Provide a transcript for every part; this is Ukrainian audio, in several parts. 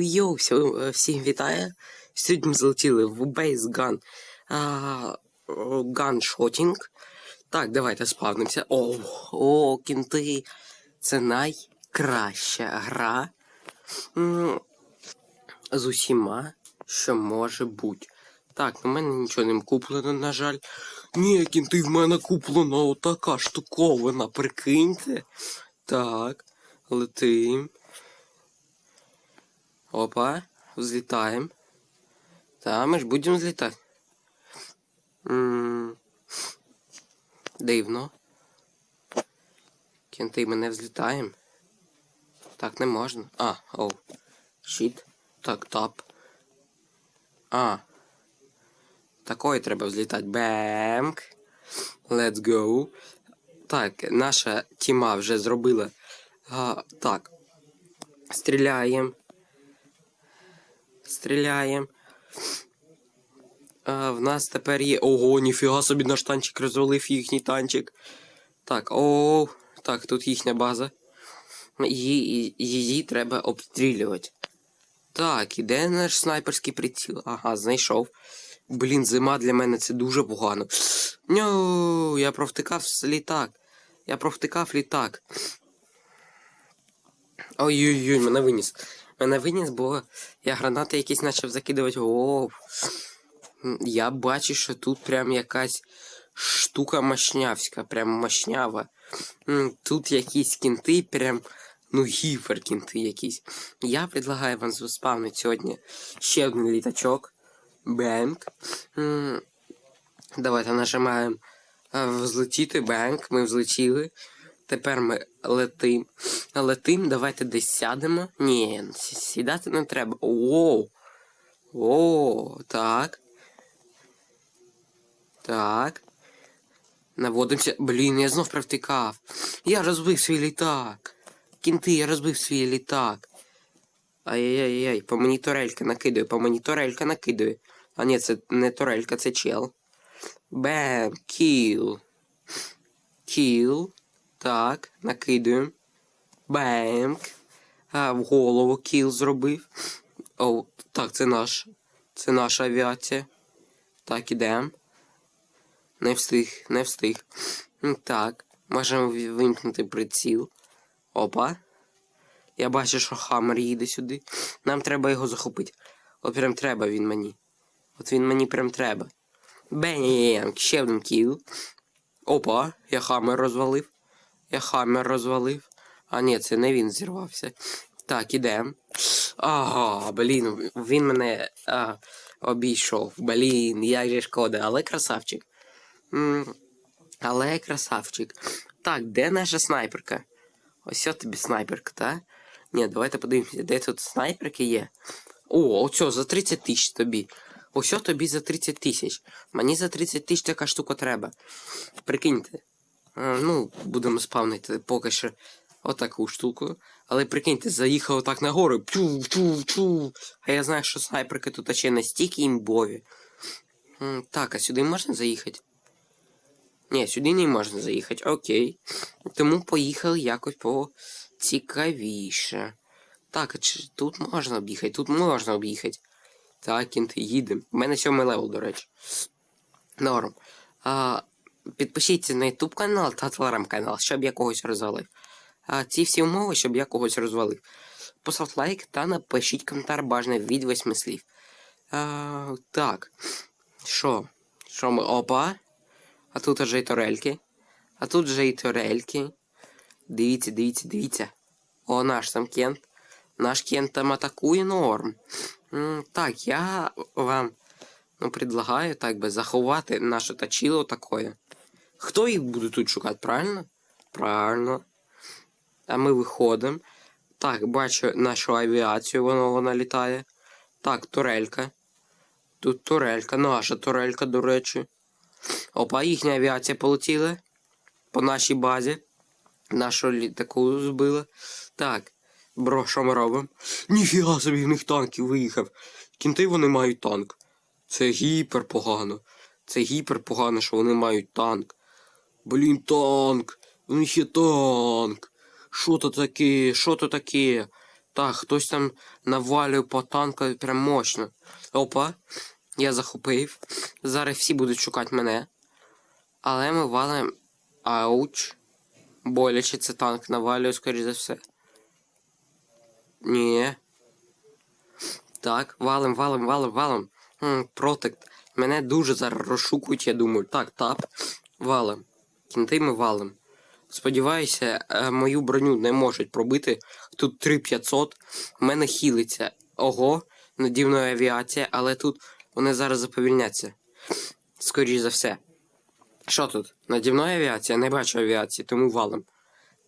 Йоу, всі- всім вітаю. Сьогодні ми залетіли в Base Gun а, Gunshotting. Так, давайте спавнимося. О, о, кінти. Це найкраща гра з усіма, що може бути. Так, у мене нічого не куплено, на жаль. Ні, кінти, в мене куплена отака штуковина, прикиньте. Так, летим. Опа, взлетаем. Да, ми ж будемо злітати. М, Дивно. Кінти ми не взлітаємо. Так не можна. А, оу. Щит. Так, тап. А. Такої треба взлітати. Бемк. Let's go. Так, наша тіма вже зробила. А, так. Стріляємо. Стріляємо. А, в нас тепер є. Ого, ніфіга собі наш танчик розвалив їхній танчик. Так, о, так, тут їхня база. Її, її треба обстрілювати. Так, іде наш снайперський приціл. Ага, знайшов. Блін, зима для мене це дуже погано. Ню, я провтикав літак. Я провтикав літак. Ой-ой-ой, мене виніс. Мене виніс, бо я гранати якісь почав закидувати. О, я бачу, що тут прям якась штука мощнявська, прям мощнява. Тут якісь кінти, прям, ну, гіперкінти якісь. Я предлагаю вам заспавнити сьогодні ще один літачок. Бенк. Давайте нажимаємо е, взлетіти бенк. Ми взлетіли. Тепер ми летим. Летим, давайте десь сядемо. Ні, сідати не треба. Оу. О, так. Так. Наводимося. Блін, я знов провтикав. Я розбив свій літак. Кінти, я розбив свій літак. Ай-яй-яй, по мені турелька накидує, по мені турелька накидує. А ні, це не турелька, це чел. Бем, кіл. Кіл. Так, накидуємо. Бемк. А, в голову кіл зробив. О, так, це наш. Це наша авіація. Так, ідемо. Не встиг, не встиг. Так, можемо вимкнути приціл. Опа. Я бачу, що Хаммер їде сюди. Нам треба його захопити. От прям треба він мені. От він мені прям треба. Бенк, ще один кіл. Опа, я Хаммер розвалив. Я Хаммер розвалив. А ні, це не він зірвався. Так, ідем. Ага, блін, він мене а, обійшов. Блін, як же шкода, але красавчик. М, але красавчик. Так, де наша снайперка? Ось от тобі снайперка, так? Ні, давайте подивимося, де тут снайперки є. О, оцьо, за 30 тисяч тобі. Ось тобі за 30 тисяч. Мені за 30 тисяч така штука треба. Прикиньте. Е, Ну, будемо спавнити поки що отаку штуку. Але прикиньте, заїхав отак нагору. Пчу, пчу, пчу. А я знаю, що снайперки тут ще настільки імбові. Так, а сюди можна заїхати? Ні, сюди не можна заїхати, окей. Тому поїхали якось поцікавіше. Так, а чи тут можна об'їхати? Тут можна об'їхати. Так, кінт, їдемо. У мене сьомий левел, до речі. Норм. А, підпишіться на YouTube канал та телеграм канал, щоб я когось розвалив. А ці всі умови, щоб я когось розвалив. Поставте лайк та напишіть коментар бажаний від восьми слів. А, так. Що? Що ми. Опа. А тут вже й турельки. А тут вже й турельки. Дивіться, дивіться, дивіться. О, наш там кент. Наш кент там атакує норм. Так, я вам ну, предлагаю так би заховати наше тачіло такое. Хто їх буде тут шукати, правильно? Правильно. А ми виходимо. Так, бачу нашу авіацію, вона, вона літає. Так, турелька. Тут турелька, наша турелька, до речі. Опа, їхня авіація полетіла по нашій базі. Нашу літаку збила. Так, бро, що ми робимо? Ніфіга собі в них танків виїхав. Кінти вони мають танк. Це гіпер погано. Це гіпер погано, що вони мають танк. Блін, танк. У них є танк. Що то таке? Що то таке? Так, хтось там навалює по танку прям мощно. Опа, я захопив. Зараз всі будуть шукати мене. Але ми валимо. Ауч. Боляче це танк навалює, скоріш за все. Ні. Так, валим, валим, валим, валим. Протект. Мене дуже зараз розшукують, я думаю. Так, тап. Валим. Кінти ми валим. Сподіваюся, е, мою броню не можуть пробити. Тут 3500. У мене хілиться. Ого, наді мною авіація, але тут вони зараз заповільняться. Скоріше за все. Що тут? Наді мною авіація? Не бачу авіації, тому валим.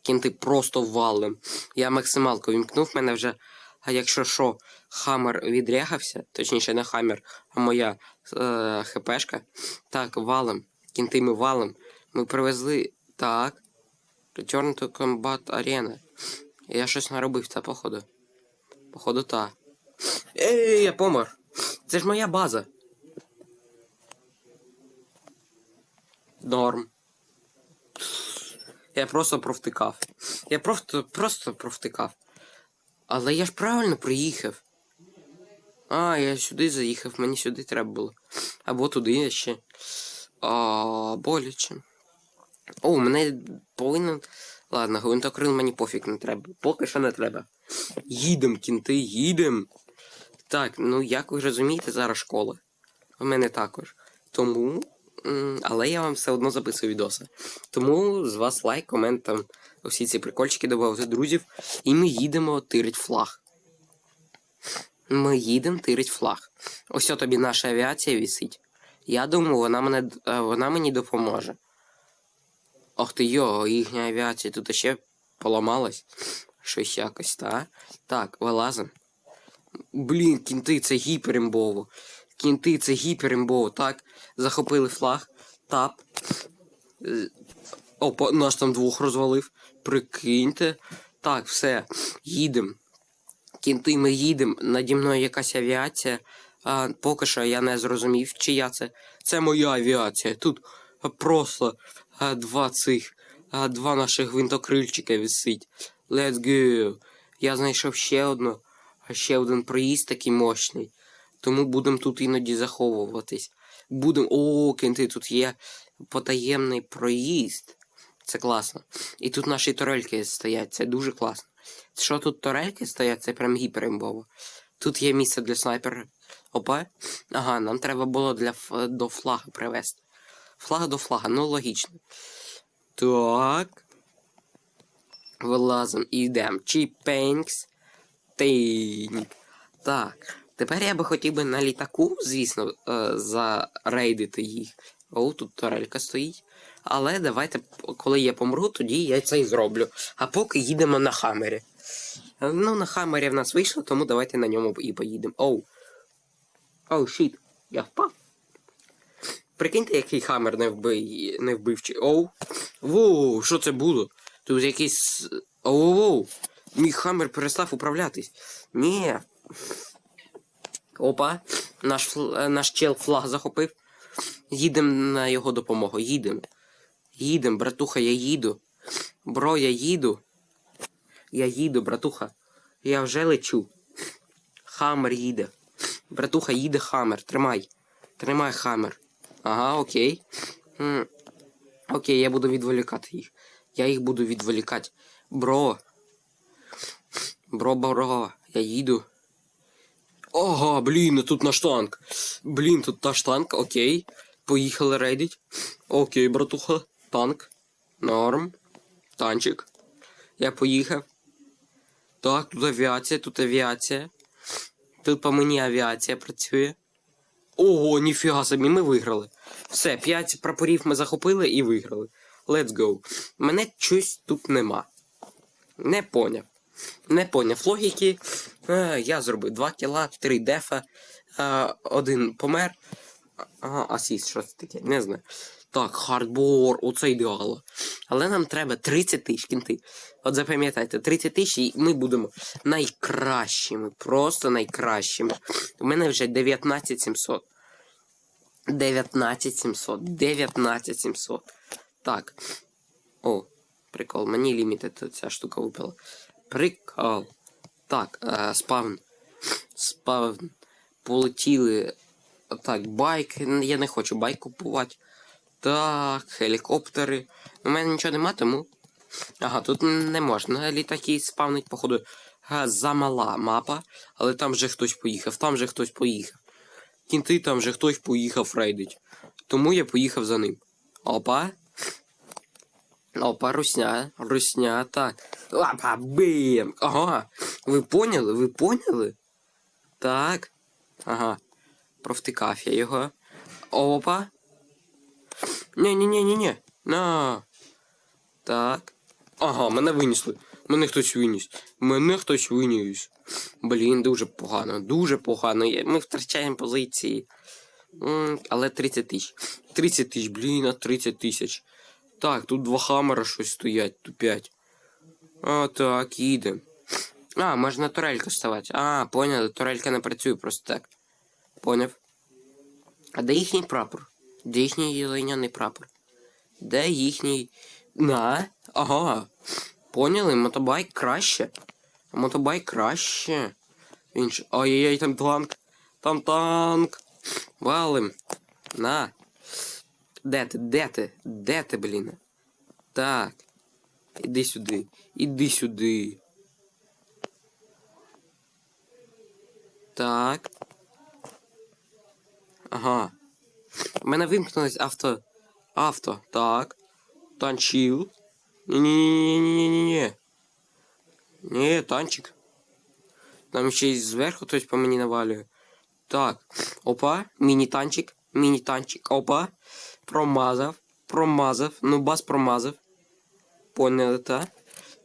Кінти просто валим. Я максималку вімкнув, мене вже. А якщо що, хаммер відрягався, точніше не хаммер, а моя е, хпшка. Так, валим. Кінти ми валим. Ми привезли. Так. Return to Combat Arena. Я щось наробив, та походу. Походу, та. Ей, я помер. Це ж моя база. Норм. Я просто провтикав. Я просто, просто провтикав. Але я ж правильно приїхав. А, я сюди заїхав, мені сюди треба було. Або туди ще. А, боляче. О, мене повинен. Ладно, гвинтокрил мені пофіг не треба. Поки що не треба. Їдем, кінти, їдем. Так, ну як ви розумієте, зараз школа. У мене також. Тому. Але я вам все одно записую відоси. Тому з вас лайк, комент там усі ці прикольчики додавати друзів. І ми їдемо тирить флаг. Ми їдемо тирить флаг. Ось тобі наша авіація вісить. Я думаю, вона мене е, вона мені допоможе. Ох ти йо, їхня авіація тут ще поламалась. Щось якось, та? Так, вилазим. Блін, кінти, це гіперімбово. Кінти, це гіперімбово. Так, захопили флаг. Тап. Е, Опа, нас там двох розвалив. Прикиньте. Так, все, їдем. Кінти, ми їдемо. Наді мною якась авіація. А, поки що я не зрозумів, чия це. Це моя авіація. Тут просто а, два цих, а, два наших гвинтокрильчика висить. Let's go. Я знайшов ще одну, а ще один проїзд такий мощний. Тому будемо тут іноді заховуватись. Будемо. О, кінти, тут є потаємний проїзд. Це класно. І тут наші турельки стоять, це дуже класно. Що тут турельки стоять, це прям гіперімбово. Тут є місце для снайпера. Опа. Ага, нам треба було для до флага привезти. Флаг до флага, ну логічно. Так. Вилазимо і йдемо. Чіпенькс. Тинь. Так. Тепер я би хотів би на літаку, звісно, е, зарейдити їх. О, тут турелька стоїть. Але давайте, коли я помру, тоді я це і зроблю. А поки їдемо на хамері. Ну, на хамері в нас вийшло, тому давайте на ньому і поїдемо. Оу. Оу, щіт. Я впав. Прикиньте, який хамер не вбив, не вбивчий. Оу. Воу, що це було? Тут якийсь. Оу, воу. Мій хамер перестав управлятись. Ні. Опа. Наш, е, наш чел флаг захопив. Їдемо на його допомогу. Їдемо. Їдемо, братуха, я їду. Бро, я їду. Я їду, братуха. Я вже лечу. Хаммер їде. Братуха, їде хаммер. Тримай. Тримай хаммер. Ага, окей. М. Окей, я буду відволікати їх. Я їх буду відволікати. Бро. Бро, бро, я їду. Ага, блін, тут наш танк. Блін, тут наш танк, окей. Поїхали рейдить. Окей, братуха. Танк. Норм. Танчик. Я поїхав. Так, тут авіація, тут авіація. Тут по мені авіація працює. Ого, ніфіга собі, ми виграли. Все, 5 прапорів ми захопили і виграли. Let's go. Мене чогось тут нема. Не поняв. Не поняв логіки. Е, я зробив 2 кіла, 3 дефа, е, один помер. Ага, асіст, що це таке, не знаю. Так, хардбор, оце ідеало. Але нам треба 30 тисяч кінти. От запам'ятайте, 30 тисяч і ми будемо найкращими. Просто найкращими. У мене вже 19 700. 19 700. 19 700. Так. О, прикол, мені лімітед ця штука випала. Прикол. Так, е, спавн. Спавн. Полетіли. Так, байк. Я не хочу байк купувати. Так, хелікоптери. У мене нічого нема, тому. Ага, тут не можна літаки спавнить, походу. Га, замала мапа, але там вже хтось поїхав, там вже хтось поїхав. Кінти там вже хтось поїхав рейдить. Тому я поїхав за ним. Опа. Опа, русня, русня, так. Опа, бим. Ага. Ви поняли? Ви поняли? Так. Ага. Провтикав я його. Опа. Ні-ні-ні-ні-ні. На. Так. Ага, мене винесли. Мене хтось виніс. Мене хтось виніс. Блін, дуже погано, дуже погано. Ми втрачаємо позиції. Але 30 тисяч. 30 тисяч, блін, а 30 тисяч. Так, тут два хамера щось стоять, тупять. А, так, їдем. А, можна турельку ставати. А, поняли, турелька не працює просто так. Поняв. А де їхній прапор? Де їхній лайняний прапор? Де їхній. На? Ага. Поняли, мотобайк краще. Мотобайк краще. Він ж. Ой-ой-ой, там танк. Там танк. Валим. На. Де ти? Де ти? Де ти, блін? Так. Іди сюди. Іди сюди. Так. Ага. У мене вимкнулось авто. Авто. Так. Танчил. Ні-ні-ні-ні-ні-ні. Ні, танчик. Там ще й зверху хтось по мені навалює. Так. Опа, міні-танчик, міні-танчик. Опа. Промазав. Промазав. Ну, бас промазав. Поняли, та?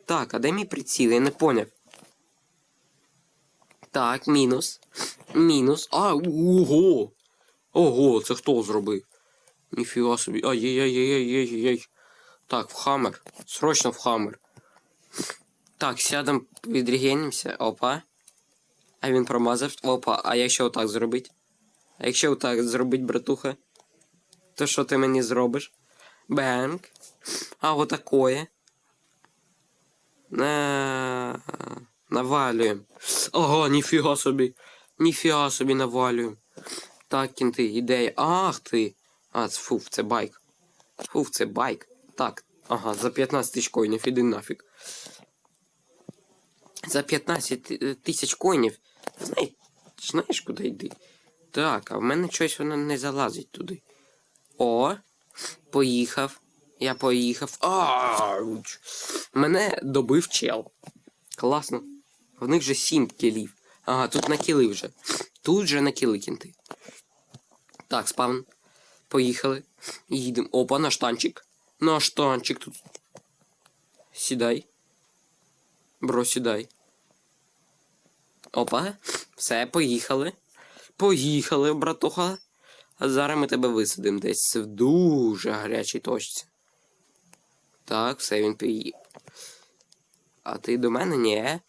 Так, а де мій приціл? Я не поняв. Так, мінус. Мінус. А, ого! Ого, це хто зробив? Ніфіга собі. Ай-яй-яй-яй-яй-яй. Так, в хаммер. Срочно в хаммер. Так, сядем, відрегенімося. Опа. А він промазав. Опа, а якщо отак зробить? А якщо отак зробить, братуха? То що ти мені зробиш? Бенк. А отакое. На... Навалюємо. Ага, ніфіга собі. Ніфіга собі навалюємо. Так, кінти, ідея. Ах ти. А, фуф, це байк. Фуф, це байк. Так, ага, за 15 тисяч коїнів, іди нафіг. За 15 тисяч коїнів. Знаєш, знаєш, куди йди? Так, а в мене щось воно не залазить туди. О, поїхав. Я поїхав. Ауч! Мене добив чел. Класно. В них же 7 кілів. Ага, тут на кіли вже. Тут же на кіли кінти. Так, спавн. Поїхали. Їдемо. Опа, наш танчик. Наш танчик тут. Сідай. Бро, сідай. Опа. Все, поїхали. Поїхали, братуха. А зараз ми тебе висадимо десь в дуже гарячій точці. Так, все, він поїхав. А ти до мене? Ні.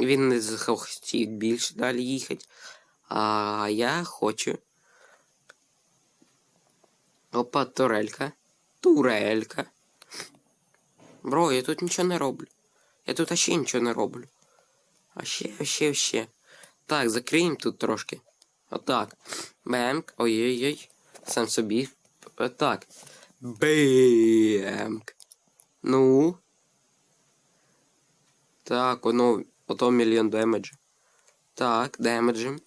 Він не захотів більше далі їхати. А я хочу. Опа, турелька. Турелька. Бро, я тут нічого не роблю. Я тут ще нічого не роблю. А ще, а ще, а ще. Так, закриємо тут трошки. Отак. Бемк. Ой-ой-ой. Сам собі. Отак. Бемк. Ну. Так, воно. Ото мільйон демеджа. Так, демеджем.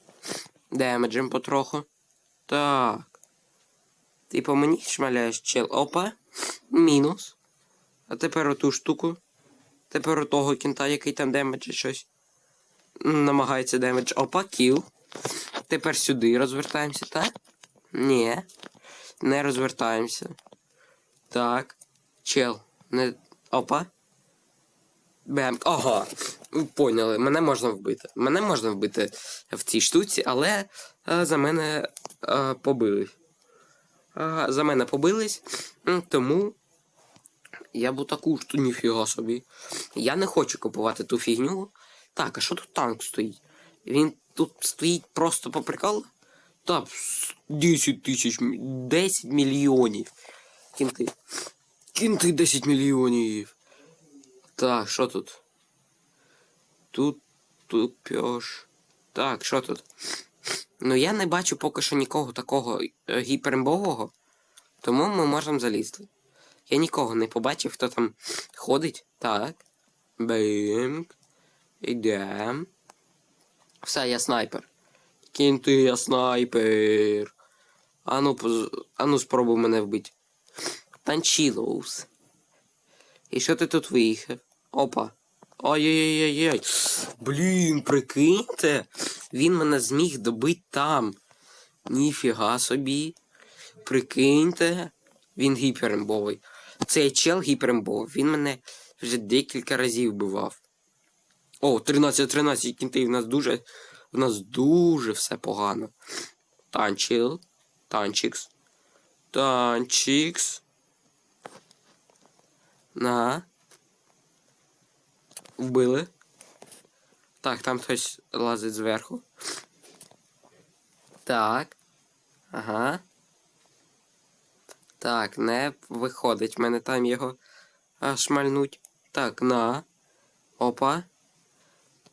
Демеджем потроху. Так. Ти по мені шмаляєш чел. Опа. Мінус. А тепер оту штуку. Тепер того кінта, який там демеджить щось. Намагається демедж. Опа, кіл. Тепер сюди розвертаємося, так? Ні. Не розвертаємося. Так. Чел. Не. Опа. Бем. Ага. Поняли, мене можна вбити. Мене можна вбити в цій штуці, але е, за мене е, побились. За мене побились. Тому я б таку ж ніфіга собі. Я не хочу купувати ту фігню. Так, а що тут танк стоїть? Він тут стоїть просто по приколу? Так, 10 тисяч, м- 10 мільйонів. Кінти. Кінти 10 мільйонів. Так, що тут? Тут тупьош. Так, що тут? Ну я не бачу поки що нікого такого е, гіперімбового, тому ми можемо залізти. Я нікого не побачив, хто там ходить. Так. Бинг. Ідем. Все, я снайпер. Кінти, я снайпер. Ану, ану спробуй мене вбити. Танчілоус. І що ти тут виїхав? Опа. Ой-ой-ой-ой. Блін, прикиньте. Він мене зміг добити там. Ніфіга собі. Прикиньте. Він гіперембовий. Цей чел гіперембовий. Він мене вже декілька разів вбивав. О, 13-13 кінтів. У нас дуже. У нас дуже все погано. Танчил. Танчикс. Танчикс. На. Вбили. Так, там хтось лазить зверху. Так. Ага. Так, не виходить. Мене там його шмальнуть. Так, на. Опа.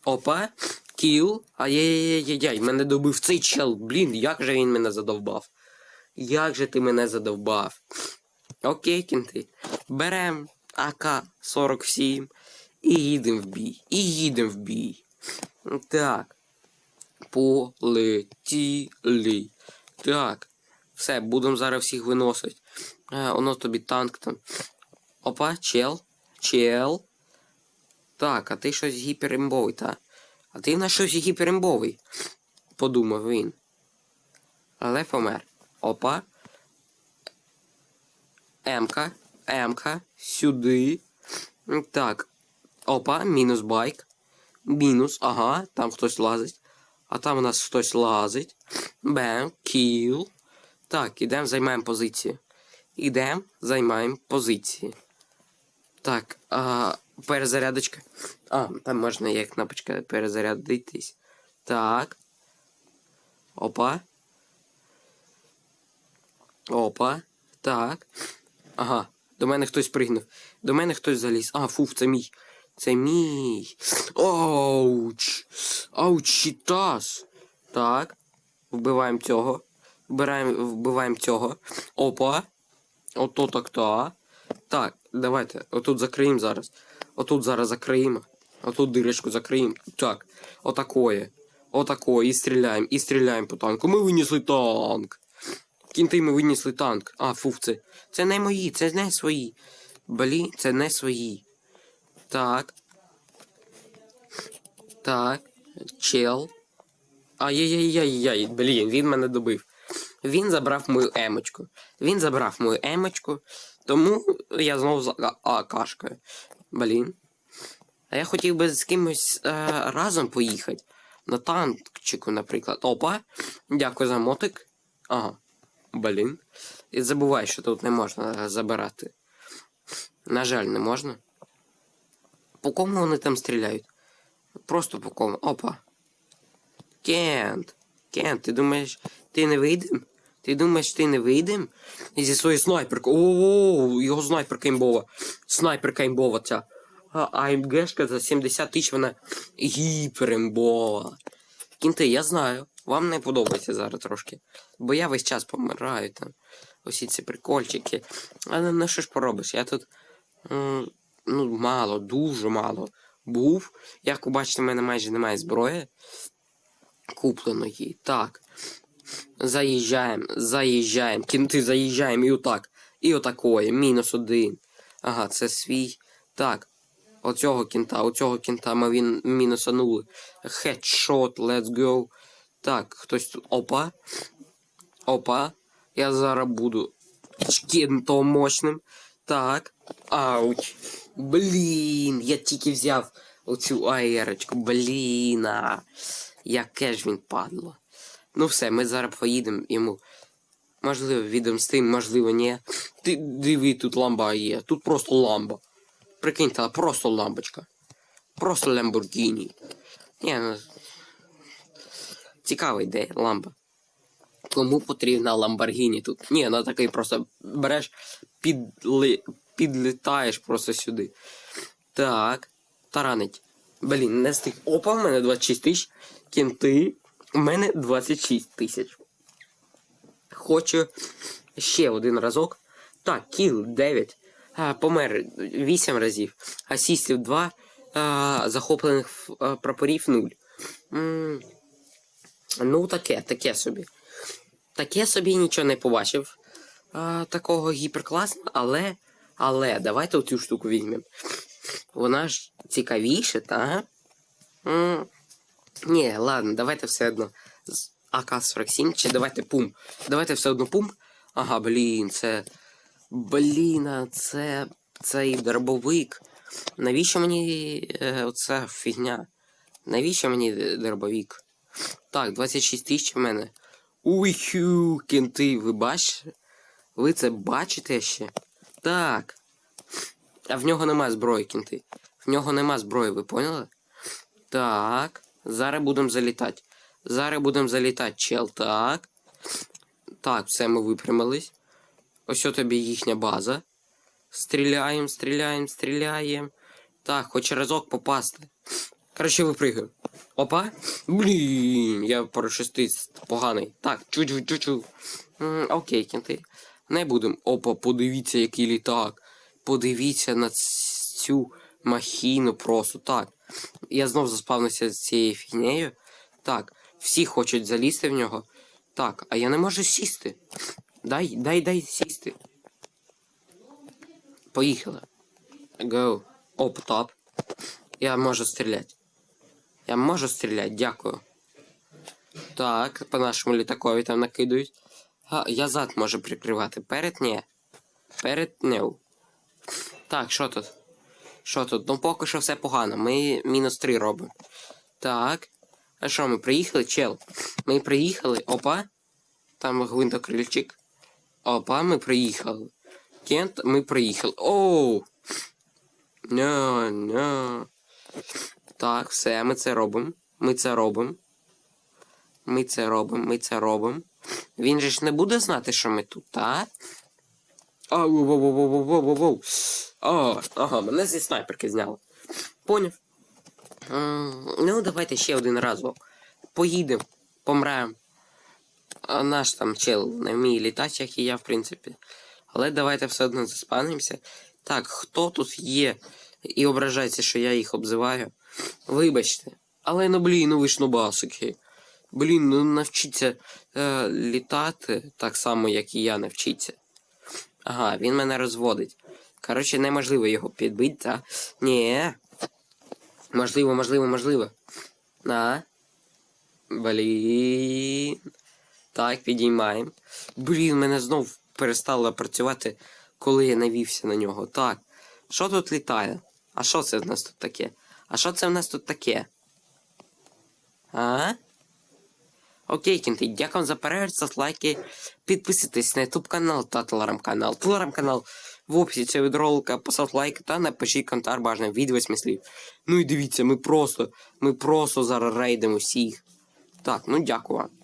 Опа. Кіл. Ай-яй-яй-яй, мене добив цей чел. Блін, як же він мене задовбав. Як же ти мене задовбав? Окей, кінти. Берем АК-47 і їдемо в бій. І їдемо в бій. Так. Полетіли. Так. Все, будемо зараз всіх виносити. А, воно тобі танк там. Опа, чел. Чел. Так, а ти щось гіперімбовий, та? А ти на щось гіперімбовий. Подумав він. Але помер. Опа. Емка. Емка. Сюди. Так. Опа, мінус байк. Мінус, ага, там хтось лазить. А там у нас хтось лазить. Бем, кіл. Так, ідемо, займаємо позиції. Ідемо, займаємо позиції. Так, а, перезарядочка. А, там можна є кнопочка перезарядитись. Так. Опа. Опа. Так. Ага. До мене хтось пригнув. До мене хтось заліз. А, фуф, це мій. Це мій. Ауч. Ауч. Так. Вбиваємо цього. Вбираємо, вбиваємо цього. Опа. Ото так та. Так, давайте. Отут закриємо зараз. Отут зараз закриємо. Отут дирочку закриємо. Так. Отакое. Отакое. І стріляємо. І стріляємо по танку. Ми винесли танк. Кінти ми винесли танк. А, фуф, це. Це не мої, це не свої. Блін, це не свої. Так. Так. Чел. Ай-яй-яй-яй-яй. Блін, він мене добив. Він забрав мою емочку. Він забрав мою емочку. Тому я знову за а. Блін. А я хотів би з кимось е, разом поїхати. На танкчику, наприклад. Опа. Дякую за мотик. Ага. Блін. І забувай, що тут не можна забирати. На жаль, не можна. По кому вони там стріляють? Просто по кому. Опа. Кент. Кент, ти думаєш, ти не вийдем? Ти думаєш, ти не вийдем? І Зі своєю снайперкою. О, його снайперка імбова. Снайперка імбова ця. АМГшка за 70 тисяч вона гіперімбова. Кінти, я знаю. Вам не подобається зараз трошки. Бо я весь час помираю там. Усі ці прикольчики. Але ну що ж поробиш? Я тут. Ну, мало, дуже мало був. Як ви бачите, в мене майже немає зброї. Купленої. Так. Заїжджаємо, заїжджаємо. Кінти заїжджаємо і отак. І отакое. Мінус один. Ага, це свій. Так. Оцього кінта, оцього кінта ми він мінусанули. Хедшот, let's go. Так, хтось тут. Опа. Опа. Я зараз буду кінтом мощним. Так. Ауч. Блін, я тільки взяв оцю аерочку. Блін. а. Яке ж він падло. Ну все, ми зараз поїдемо йому. Можливо, відомстим, можливо, ні. Ти диви, тут ламба є. Тут просто ламба. Прикиньте, просто ламбочка. Просто Ламборгіні. Ні, ну. Цікава ідея, ламба. Кому потрібна Ламборгіні тут? Ні, ну такий просто береш, підли... підлітаєш просто сюди. Так. Таранить. Блін, не стих. Опа, в мене 26 тисяч. Кінти. У мене 26 тисяч. Хочу ще один разок. Так, кіл 9. А, помер 8 разів. Асістів 2. А, захоплених прапорів 0. М, Ну, таке, таке собі. Таке собі нічого не побачив. А, такого гіперкласно, але. Але давайте оцю штуку візьмемо. Вона ж цікавіше, та? М, Ні, ладно, давайте все одно. З АК-47, чи давайте пум. Давайте все одно пум. Ага, блін, це. Блін, це. Цей дробовик. Навіщо мені е, оця фігня? Навіщо мені дробовик? Так, 26 тисяч в мене. Уйхю, кінти, ви бачите? Ви це бачите ще? Так. А в нього нема зброї, кінти. В нього нема зброї, ви поняли? Так. Зараз будемо залітати. Зараз будемо залітати, чел. Так. Так, все, ми випрямились. Ось тобі їхня база. Стріляємо, стріляємо, стріляємо. Так, хоч разок попасти. Коротше, випригаю. Опа. Блін, я парашутист поганий. Так, чуть-чуть. Окей, кінти. Не будемо. Опа, подивіться, який літак. Подивіться на цю махіну просто. Так. Я знов заспавнився з цією фігнею. Так, всі хочуть залізти в нього. Так, а я не можу сісти. Дай, дай, дай сісти. Поїхали. Go. Оп, топ. Я можу стріляти. Я можу стріляти, дякую. Так, по нашому літакові там накидують. А, я зад можу прикривати. Перед ні. Перед не. Так, що тут? Що тут? Ну поки що все погано. Ми мінус 3 робимо. Так. А що, ми приїхали, чел? Ми приїхали. Опа. Там гвинтокрильчик. Опа, ми приїхали. Кент, ми приїхали. Оу! Ня, ня. Так, все, ми це робимо. Ми це робимо. Ми це робимо, ми це робимо. Він же ж не буде знати, що ми тут. А, воу, воу, воу, воу, воу, воу, воу. А, ага, мене зі снайперки зняли. Поняв. Ну, давайте ще один разок. Поїдемо, помремо. А наш там чел не вміє літати, як і я, в принципі. Але давайте все одно заспанимося. Так, хто тут є і ображається, що я їх обзиваю? Вибачте. Але ну блін, ну ви ж нубасики. Блін, ну навчіться е, літати так само, як і я навчіться. Ага, він мене розводить. Коротше, неможливо його підбити, та? Ні. Можливо, можливо, можливо. На. Блін. Так, підіймаємо. Блін, мене знов перестало працювати, коли я навівся на нього. Так. Що тут літає? А що це в нас тут таке? А що це в нас тут таке? А? Окей, кінти, дякую за перегляд, ставте лайки, підписуйтесь на YouTube канал та телеграм-канал. Телеграм-канал в описі цього відролика, поставте лайк та напишіть коментар бажано від 8 слів. Ну і дивіться, ми просто, ми просто зараз рейдимо всіх. Так, ну дякую вам.